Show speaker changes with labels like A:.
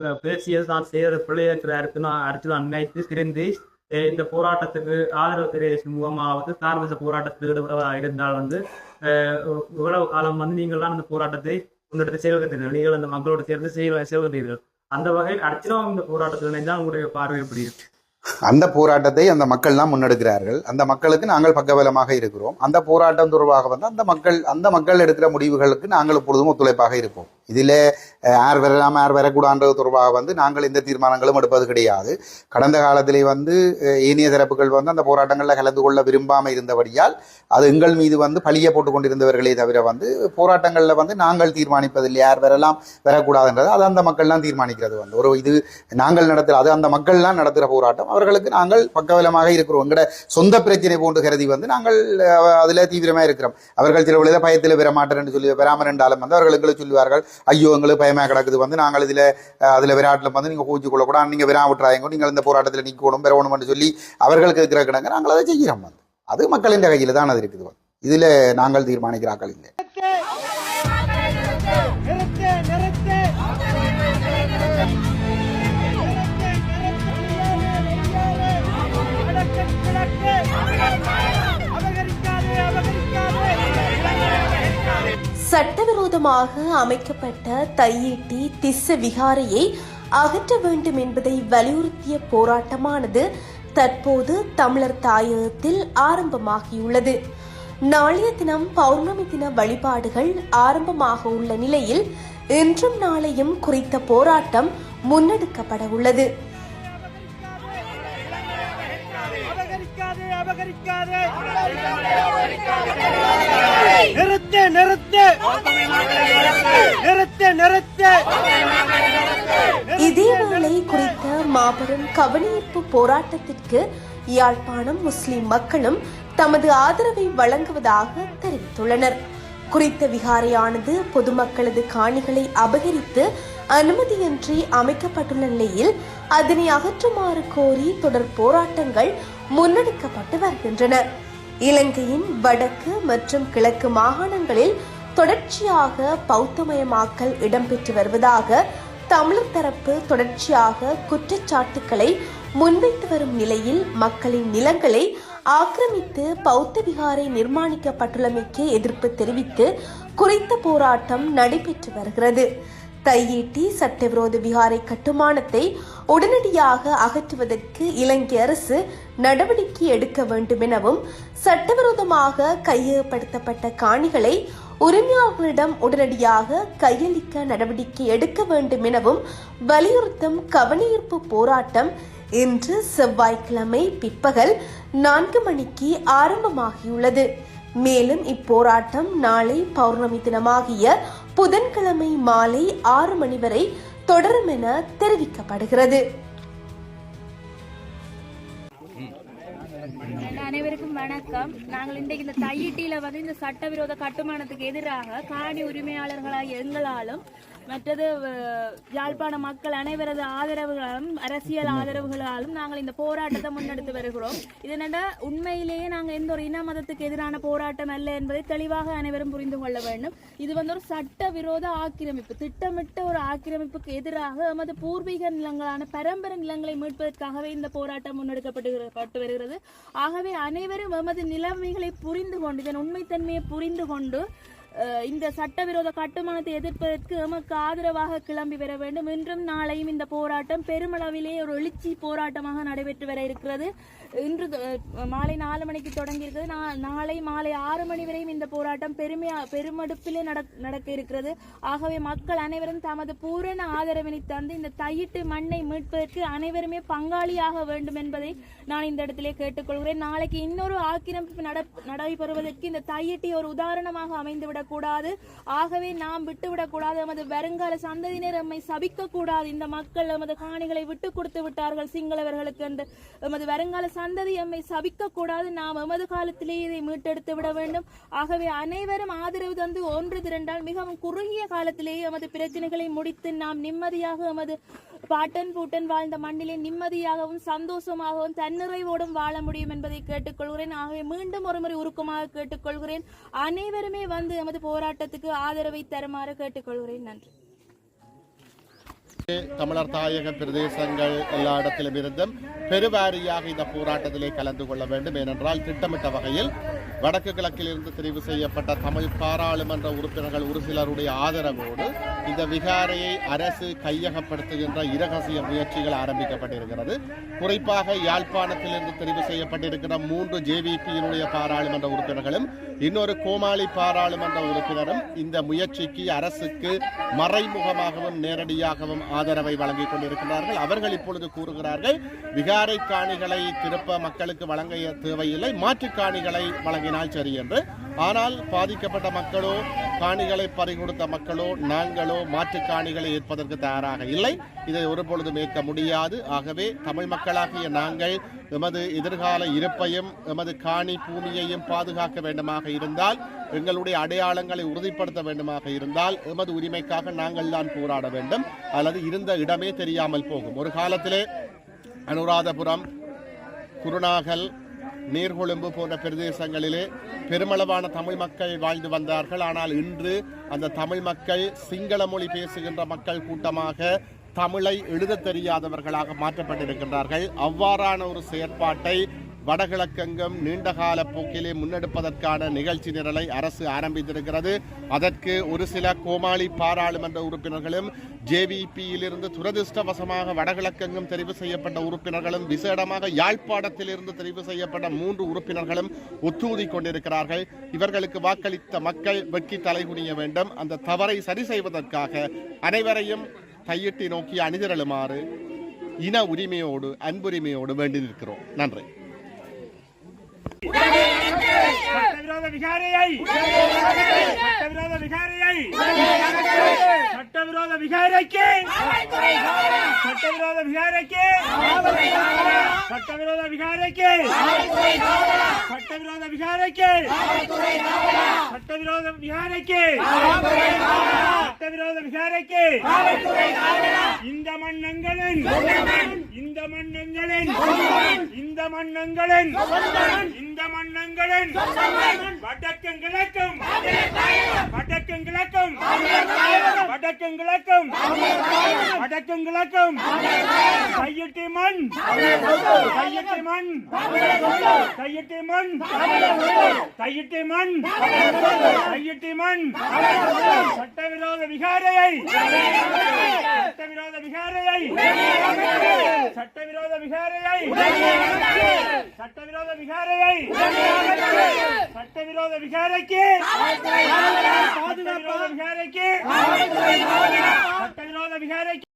A: பே- பேசியது தான் செய்யற பிள்ளையாற்று நான் அடித்து தான் நினைத்து திரிந்து இந்த போராட்டத்துக்கு ஆதரவு தெரிவிக்கும் முகமாவது சார்பச போராட்டத்துக்கு இருந்தால் வந்து இவ்வளவு காலம் வந்து நீங்கள்லாம் அந்த போராட்டத்தை முன்னெடுத்து செய்வதற்கு நீங்கள் அந்த மக்களோடு சேர்ந்து செய்வ செய்வதீர்கள் அந்த வகையில் அடுத்ததான் இந்த போராட்டத்தில் இணைந்தால் உங்களுடைய பார்வை எப்படி இருக்கு?
B: அந்த போராட்டத்தை அந்த மக்கள் தான் முன்னெடுக்கிறார்கள். அந்த மக்களுக்கு நாங்கள் பக்கபலமாக இருக்கிறோம். அந்த போராட்டம் தொடர்பாக வந்து அந்த மக்கள் அந்த மக்கள் எடுக்கிற முடிவுகளுக்கு நாங்கள் எப்பொழுதும் ஒத்துழைப்பாக இருப்போம். இதில் யார் வரலாம் யார் வரக்கூடாதுன்றது தொடர்பாக வந்து நாங்கள் எந்த தீர்மானங்களும் எடுப்பது கிடையாது. கடந்த காலத்திலே வந்து ஏனைய தரப்புகள் வந்து அந்த போராட்டங்களில் கலந்து கொள்ள விரும்பாமல் இருந்தபடியால் அது எங்கள் மீது வந்து பழிய போட்டு கொண்டிருந்தவர்களே தவிர வந்து போராட்டங்களில் வந்து நாங்கள் தீர்மானிப்பதில்லை. யார் வரலாம் வரக்கூடாதுன்றது அது அந்த மக்கள்லாம் தீர்மானிக்கிறது வந்து. ஒரு இது நாங்கள் நடத்துகிற அது அந்த மக்கள்லாம் நடத்துகிற போராட்டம். அவர்களுக்கு நாங்கள் பக்கவலமாக இருக்கிறோம். எங்களோட சொந்த பிரச்சனை போன்று கருதி வந்து நாங்கள் அதில் தீவிரமாக இருக்கிறோம். அவர்கள் சில விழுத பயத்தில் பெற மாட்டேன்னு சொல்லி பெறாமல் என்றாலும் வந்து அவர்கள் எங்களை சொல்லுவார்கள். ஐயோ எங்களுக்கு பயமாக கிடக்குது. வந்து நாங்கள் இதில் அதில் விராட்டில் வந்து நீங்கள் கூச்சி கொள்ளக்கூடாது நீங்கள் விரா விட்டுறாங்க நீங்கள் இந்த போராட்டத்தில் நிற்கணும் பெறணும்னு சொல்லி அவர்களுக்கு இருக்கிற கிடங்க நாங்கள் அதை செய்கிறோம். வந்து. அது மக்களின் கையில் தான் அது இருக்குது. வந்து. இதில் நாங்கள் தீர்மானிக்கிறார்கள் இல்லை.
C: சட்டவிரோதமாக அமைக்கப்பட்ட தையீட்டி திஸ்ஸ விகாரையை அகற்ற வேண்டும் என்பதை வலியுறுத்திய போராட்டமானது தற்போது தமிழர் தாயகத்தில் ஆரம்பமாகியுள்ளது. நாளைய தினம் பௌர்ணமி தின வழிபாடுகள் ஆரம்பமாக உள்ள நிலையில் இன்றும் நாளையும் குறித்த போராட்டம் முன்னெடுக்கப்பட உள்ளது.
D: அபகரிக்காதே அபகரிக்காதே. நிறுத்து நிறுத்து. நிறுத்து நிறுத்து.
C: இதேவேளை குறித்த மாபெரும் கவனியீர்ப்பு போராட்டத்திற்கு யாழ்ப்பாணம் முஸ்லிம் மக்களும் தமது ஆதரவை வழங்குவதாக தெரிவித்துள்ளனர். குறித்த விகாரையானது பொதுமக்களது காணிகளை அபகரித்து அனுமதியின்றி அமைக்கப்பட்டுள்ள நிலையில் அதனை அகற்றுமாறு கோரி தொடர் போராட்டங்கள் முன்னெடுக்கப்பட்டு வருகின்றன. இலங்கையின் வடக்கு மற்றும் கிழக்கு மாகாணங்களில் தொடர்ச்சியாக பௌத்தமயமாக்கல் இடம்பெற்று வருவதாக தமிழர் தரப்பு தொடர்ச்சியாக குற்றச்சாட்டுக்களை முன்வைத்து வரும் நிலையில் மக்களின் நிலங்களை ஆக்கிரமித்து பௌத்த விகாரை நிர்மாணிக்கப்பட்டுள்ளமைக்கு எதிர்ப்பு தெரிவித்து குறித்த போராட்டம் நடைபெற்று வருகிறது. தையீட்டி சட்டவிரோத விகாரை கட்டுமானத்தை உடனடியாக அகற்றுவதற்கு இலங்கை அரசு நடவடிக்கை எடுக்க வேண்டும் எனவும் சட்டவிரோதமாக கையகப்படுத்தப்பட்ட காணிகளை உரிமையாளர்களிடம் உடனடியாக கையளிக்க நடவடிக்கை எடுக்க வேண்டும் எனவும் வலியுறுத்தும் கவனஈர்ப்பு போராட்டம் இன்று செவ்வாய்க்கிழமை பிற்பகல் நான்கு மணிக்கு ஆரம்பமாகியுள்ளது. மேலும் இப்போராட்டம் நாளை பௌர்ணமி தினமாகிய புதன்கிழமை மாலை ஆறு மணி வரை தொடரும் என தெரிவிக்கப்படுகிறது.
E: அனைவருக்கும் வணக்கம். நாங்கள் இன்றைக்கு இந்த தையிட்டியில வந்து இந்த சட்டவிரோத கட்டுமானத்துக்கு எதிராக காணி உரிமையாளர்களாக எங்களாலும் மற்றது யாழ்ப்பாண மக்கள் அனைவரது ஆதரவுகளாலும் அரசியல் ஆதரவுகளாலும் நாங்கள் இந்த போராட்டத்தை முன்னெடுத்து வருகிறோம். இது என்னடா உண்மையிலேயே நாங்கள் எந்த ஒரு இன மதத்துக்கு எதிரான போராட்டம் அல்ல என்பதை தெளிவாக அனைவரும் புரிந்து கொள்ள வேண்டும். இது வந்து ஒரு சட்டவிரோத ஆக்கிரமிப்பு. திட்டமிட்ட ஒரு ஆக்கிரமிப்புக்கு எதிராக எமது பூர்வீக நிலங்களான பரம்பரை நிலங்களை மீட்பதற்காகவே இந்த போராட்டம் முன்னெடுக்கப்பட்டு பட்டு வருகிறது. ஆகவே அனைவரும் எமது நிலைமைகளை புரிந்து கொண்டு இதன் உண்மைத்தன்மையை புரிந்து கொண்டு இந்த சட்டவிரோத கட்டுமானத்தை எதிர்ப்பதற்கு எமக்கு ஆதரவாக கிளம்பி வர வேண்டும். இன்றும் நாளையும் இந்த போராட்டம் பெருமளவிலே ஒரு எழுச்சி போராட்டமாக நடைபெற்று வர இருக்கிறது. இன்று மாலை நாலு மணிக்கு தொடங்கி இருக்கிறது நாளை மாலை ஆறு மணி வரையும் இந்த போராட்டம் பெருமையா பெருமடுப்பிலே நடக்க இருக்கிறது. ஆகவே மக்கள் அனைவரும் தமது பூரண ஆதரவினை தந்து இந்த தையிட்டு மண்ணை மீட்பதற்கு அனைவருமே பங்காளியாக வேண்டும் என்பதை நான் இந்த இடத்திலே கேட்டுக்கொள்கிறேன். நாளைக்கு இன்னொரு ஆக்கிரமிப்பு நட நடைபெறுவதற்கு இந்த தையிட்டி ஒரு உதாரணமாக அமைந்துவிட கூடாது ஆகவே நாம் விட்டுவிடக் கூடாது எமது வருங்கால சந்ததியினர் எம்மை சபிக்க கூடாது இந்த மக்கள் எமது காணிகளை விட்டு கொடுத்து விட்டார்கள் சிங்களவர்களுக்கு என்று. எமது வருங்கால சந்ததி எம்மை சபிக்க கூடாது நாம் எமது காலத்திலேயே இதை மீட்டெடுத்து விட வேண்டும். ஆகவே அனைவரும் ஆதரவு தந்து ஒன்று திரண்டால் மிகவும் குறுகிய காலத்திலேயே எமது பிரச்சனைகளை முடித்து நாம் நிம்மதியாக எமது பாட்டன் பூட்டன் வாழ்ந்த மண்ணிலே நிம்மதியாகவும் சந்தோஷமாகவும் தன்னிறைவோடும் வாழ முடியும் என்பதை கேட்டுக்கொள்கிறேன். ஆகவே மீண்டும் ஒருமுறை உருக்கமாக கேட்டுக்கொள்கிறேன். அனைவருமே வந்து நமது போராட்டத்துக்கு ஆதரவை தருமாறு கேட்டுக்கொள்கிறேன். நன்றி.
F: தமிழர் தாயக பிரதேசங்கள் எல்லா இடத்திலும் இருந்தும் பெருவாரியாக இந்த போராட்டத்திலே கலந்து கொள்ள வேண்டும். ஏனென்றால் திட்டமிட்ட வகையில் வடக்கு கிழக்கில் இருந்து தெரிவு செய்யப்பட்ட தமிழ் பாராளுமன்ற உறுப்பினர்கள் ஒரு சிலருடைய ஆதரவோடு இந்த விகாரையை அரசு கையகப்படுத்துகின்ற இரகசிய முயற்சிகள் ஆரம்பிக்கப்பட்டிருக்கிறது. குறிப்பாக யாழ்ப்பாணத்திலிருந்து தெரிவு செய்யப்பட்டிருக்கிற மூன்று ஜேவிபியினுடைய பாராளுமன்ற உறுப்பினர்களும் இன்னொரு கோமாளி பாராளுமன்ற உறுப்பினரும் இந்த முயற்சிக்கு அரசுக்கு மறைமுகமாகவும் நேரடியாகவும் ஆதரவை வழங்கிக் கொண்டிருக்கிறார்கள். அவர்கள் இப்பொழுது கூறுகிறார்கள் விகாரை காணிகளை திருப்ப மக்களுக்கு வழங்க தேவையில்லை மாற்றுக் காணிகளை வழங்கினால் சரி என்று. ஆனால் பாதிக்கப்பட்ட மக்களோ காணிகளை பறிகொடுத்த மக்களோ நாங்களோ மாற்றுக் காணிகளை ஏற்பதற்கு தயாராக இல்லை. இதை ஒருபொழுதும் ஏற்க முடியாது. ஆகவே தமிழ் மக்களாகிய நாங்கள் எமது எதிர்கால இருப்பையும் எமது காணி பூமியையும் பாதுகாக்க வேண்டுமாக இருந்தால் எங்களுடைய அடையாளங்களை உறுதிப்படுத்த வேண்டுமாக இருந்தால் எமது உரிமைக்காக நாங்கள் தான் போராட வேண்டும். அல்லது இருந்த இடமே தெரியாமல் போகும். ஒரு காலத்திலே அனுராதபுரம் குருநாகல் நீர்கொழும்பு போன்ற பிரதேசங்களிலே பெருமளவான தமிழ் மக்கள் வாழ்ந்து வந்தார்கள். ஆனால் இன்று அந்த தமிழ் மக்கள் சிங்கள மொழி பேசுகின்ற மக்கள் கூட்டமாக தமிழை எழுதத் தெரியாதவர்களாக மாற்றப்பட்டிருக்கின்றார்கள். அவ்வாறான ஒரு செயற்பாட்டை வடகிழக்கெங்கும் நீண்டகால போக்கிலே முன்னெடுப்பதற்கான நிகழ்ச்சி நிரலை அரசு ஆரம்பித்திருக்கிறது. அதற்கு ஒரு சில கோமாளி பாராளுமன்ற உறுப்பினர்களும் ஜேவிபியிலிருந்து துரதிருஷ்டவசமாக வடகிழக்கெங்கும் தெரிவு செய்யப்பட்ட உறுப்பினர்களும் விசேடமாக யாழ்ப்பாணத்திலிருந்து தெரிவு செய்யப்பட்ட மூன்று உறுப்பினர்களும் ஒத்துஊதி கொண்டிருக்கிறார்கள். இவர்களுக்கு வாக்களித்த மக்கள் வெட்கி தலைகுனிய வேண்டும். அந்த தவறை சரி செய்வதற்காக அனைவரையும் கையிட்டு நோக்கி அணிதிரளுமாறு இன உரிமையோடு அன்புரிமையோடு வேண்டி நிற்கிறோம் நன்றி.
D: சட்டவிரோத விகாரையை. சட்டவிரோத விகாரையை. சட்டவிரோத விகாரைக்கு. சட்டவிரோத விகாரைக்கு. சட்டவிரோத விகாரைக்கு. சட்டவிரோத விகாரைக்கு. சட்டவிரோத விகாரைக்கு. சட்டவிரோத விகாரைக்கு. இந்த மன்னங்களின். இந்த மன்னங்களின். இந்த மன்னங்களின். இந்த மண்ணங்களின் வடக்கும் கிழக்கும் வடக்கும் கிழக்கும் வடக்கும் கிழக்கும் வடக்கும் கிழக்கும். கையிட்டு மண் கையிட்டு மண் கையிட்டு மண் கையிட்டு மண் கையிட்டு மண். சட்டவிரோத விகாரையை சட்டவிரோத விகாரையை சட்டவிரோத விகாரையை சட்டவிரோத விகாரையை. சட்டவிரோத விகாரைக்கு. பாதுகாப்பு. விகாரைக்கு. சட்டவிரோத விகாரைக்கு.